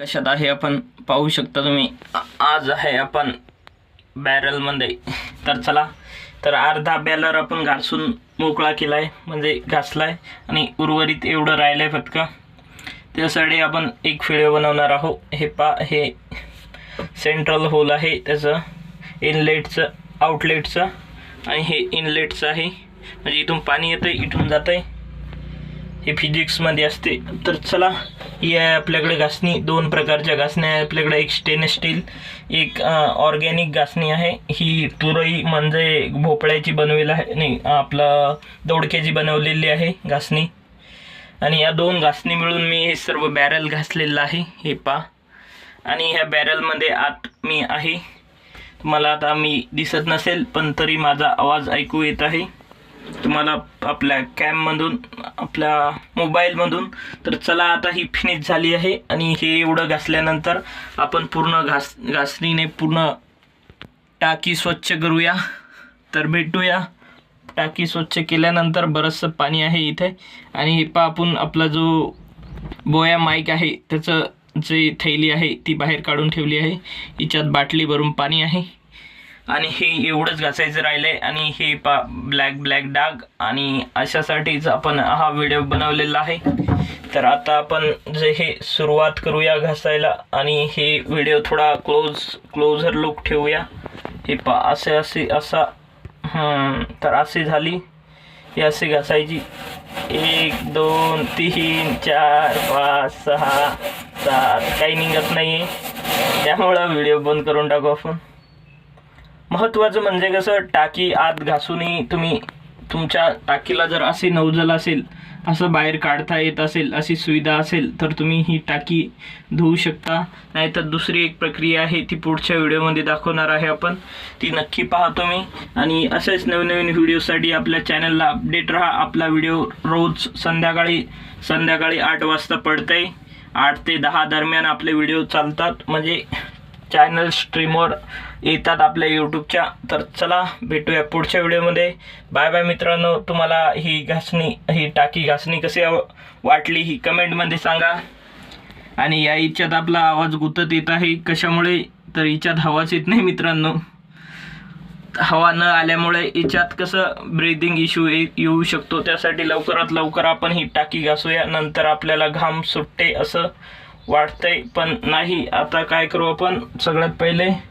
कशात आहे आपण पाहू शकता तुम्ही. आज आहे आपण बॅरलमध्ये तर चला तर अर्धा बॅलर आपण घासून मोकळा केला आहे म्हणजे घासला आहे आणि उर्वरित एवढं राहिलं आहे फक्त त्यासाठी आपण एक व्हिडिओ बनवणार आहोत. हे पा हे सेंट्रल होल आहे त्याचं इनलेटचं आउटलेटचं आणि हे इनलेटचं आहे. म्हणजे इथून पाणी येतं इथून जातं आहे हे फिजिक्समध्ये असते. तर चला ही आहे आपल्याकडे घासणी दोन प्रकारच्या घासण्या आहे आपल्याकडे. एक स्टेनलेस स्टील एक ऑर्गॅनिक घासणी आहे. ही तुरई म्हणजे भोपळ्याची बनवेल आहे. नाही आपलं दोडक्याची बनवलेली आहे घासणी. आणि या दोन घासणी मिळून मी हे सर्व बॅरल घासलेलं आहे. हे पा आणि ह्या बॅरलमध्ये आत मी आहे. तुम्हाला आता मी दिसत नसेल पण तरी माझा आवाज ऐकू येत आहे. तुम्हाला आपल्या कॅममधून आपल्या मोबाईलमधून तर चला आता ही फिनिश झाली आहे आणि हे एवढं घासल्यानंतर आपण पूर्ण घास घासणीने पूर्ण टाकी स्वच्छ करूया. तर भेटूया. टाकी स्वच्छ केल्यानंतर बरंचसं पाणी आहे इथे. आणि हे पा आपण आपला जो बोया माईक आहे त्याचं जे थैली आहे ती बाहेर काढून ठेवली आहे. हिच्यात बाटली भरून पाणी आहे. आणि हे एवढंच घासायचं राहिलंय आणि हे पा ब्लॅक ब्लॅक डाग आणि अशासाठीच आपण हा व्हिडिओ बनवलेला आहे. तर आता आपण जे हे सुरुवात करूया घासायला आणि हे व्हिडिओ थोडा क्लोज क्लोजर लुक ठेवूया. हे पा असे असे असा तर अशी झाली. हे असे घासायची. एक दोन तीन चार पाच सहा सात काही निघत नाही आहे त्यामुळं व्हिडिओ बंद करून टाकू आपण. महत्त्वाचं म्हणजे कसं टाकी आत घासूनही तुम्ही तुमच्या टाकीला जर असे नवजल असेल असं बाहेर काढता येत असेल अशी सुविधा असेल तर तुम्ही ही टाकी धुवू शकता. नाहीतर दुसरी एक प्रक्रिया आहे ती पुढच्या व्हिडिओमध्ये दाखवणार आहे आपण. ती नक्की पहा तुम्ही आणि असेच नवनवीन व्हिडिओसाठी आपल्या चॅनलला अपडेट राहा. आपला व्हिडिओ रोज संध्याकाळी संध्याकाळी आठ वाजता पडते आठ ते दहा दरम्यान आपले व्हिडिओ चालतात. म्हणजे चॅनल स्ट्रीमवर येतात आपल्या यूट्यूबच्या. तर चला भेटूया पुढच्या व्हिडिओमध्ये. बाय बाय मित्रांनो तुम्हाला ही घासणी ही टाकी घासणी कशी आव- वाटली ही कमेंटमध्ये सांगा. आणि या हिच्यात आपला आवाज गुतत येत आहे कशामुळे? तर हिच्यात हवाच येत नाही मित्रांनो. हवा न आल्यामुळे याच्यात कसं ब्रिदिंग इश्यू येऊ शकतो? त्यासाठी लवकरात लवकर आपण ही टाकी घासूया. नंतर आपल्याला घाम सुटते असं वाटतंय पण नाही. आता काय करू आपण? सगळ्यात पहिले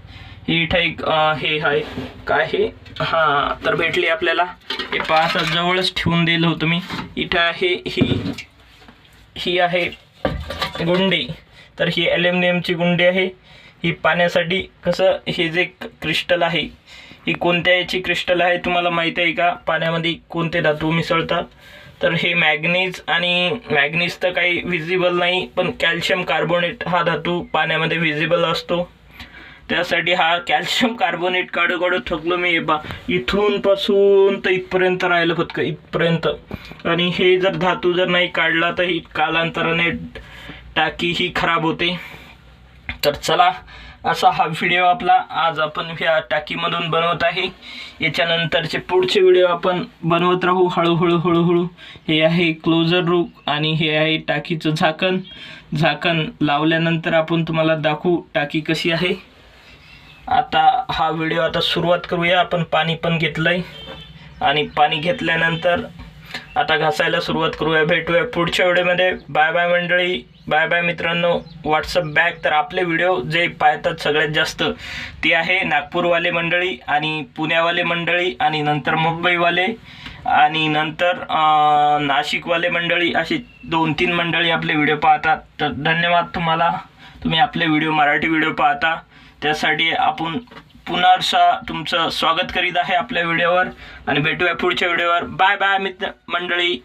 इथं एक हे आहे काय हे? हां तर भेटली आपल्याला. हे पासा जवळच ठेवून दिलं होतं मी. इथं आहे ही. ही आहे गुंडी. तर ही ॲल्युमिनियमची गुंडी आहे. ही पाण्यासाठी कसं हे जे क्रिस्टल आहे ही कोणत्या याची क्रिस्टल आहे तुम्हाला माहीत आहे का? पाण्यामध्ये कोणते धातू मिसळतात? तर हे मॅग्नीज आणि मॅग्नीज तर काही विजिबल नाही पण कॅल्शियम कार्बोनेट हा धातू पाण्यामध्ये विजिबल असतो. त्यासाठी हा कॅल्शियम कार्बोनेट काढू काढू थकलो मी. हे बा इथून पासून तर इथपर्यंत राहिलं फक्त इथपर्यंत. आणि हे जर धातू जर नाही काढला तर ही कालांतराने टाकी ही खराब होते. तर चला असा हा व्हिडिओ आपला. आज आपण ह्या टाकीमधून बनवत आहे. याच्यानंतरचे पुढचे व्हिडिओ आपण बनवत राहू. हळूहळू हळूहळू. हे आहे क्लोजर रूक आणि हे आहे टाकीचं झाकण. झाकण लावल्यानंतर आपण तुम्हाला दाखवू टाकी कशी आहे. आता हा व्हिडिओ आता सुरुवात करूया. आपण पाणी पण घेतलंय. आणि पाणी घेतल्यानंतर आता घासायला सुरुवात करूया. भेटूया पुढच्या व्हिडिओमध्ये. बाय बाय मंडळी. बाय बाय मित्रांनो. व्हॉट्सअप बॅक तर आपले व्हिडिओ जे पाहतात सगळ्यात जास्त ते आहे नागपूरवाले मंडळी आणि पुण्यावाले मंडळी आणि नंतर मुंबईवाले आणि नंतर नाशिकवाले मंडळी. अशी दोन तीन मंडळी आपले व्हिडिओ पाहतात. तर धन्यवाद तुम्हाला. तुम्ही आपले व्हिडिओ मराठी व्हिडिओ पाहता. त्यासाठी आपण पुनर्सा तुमचं स्वागत करीत आहे आपल्या व्हिडिओवर आणि भेटूया पुढच्या व्हिडिओवर. बाय बाय मित्र मंडळी.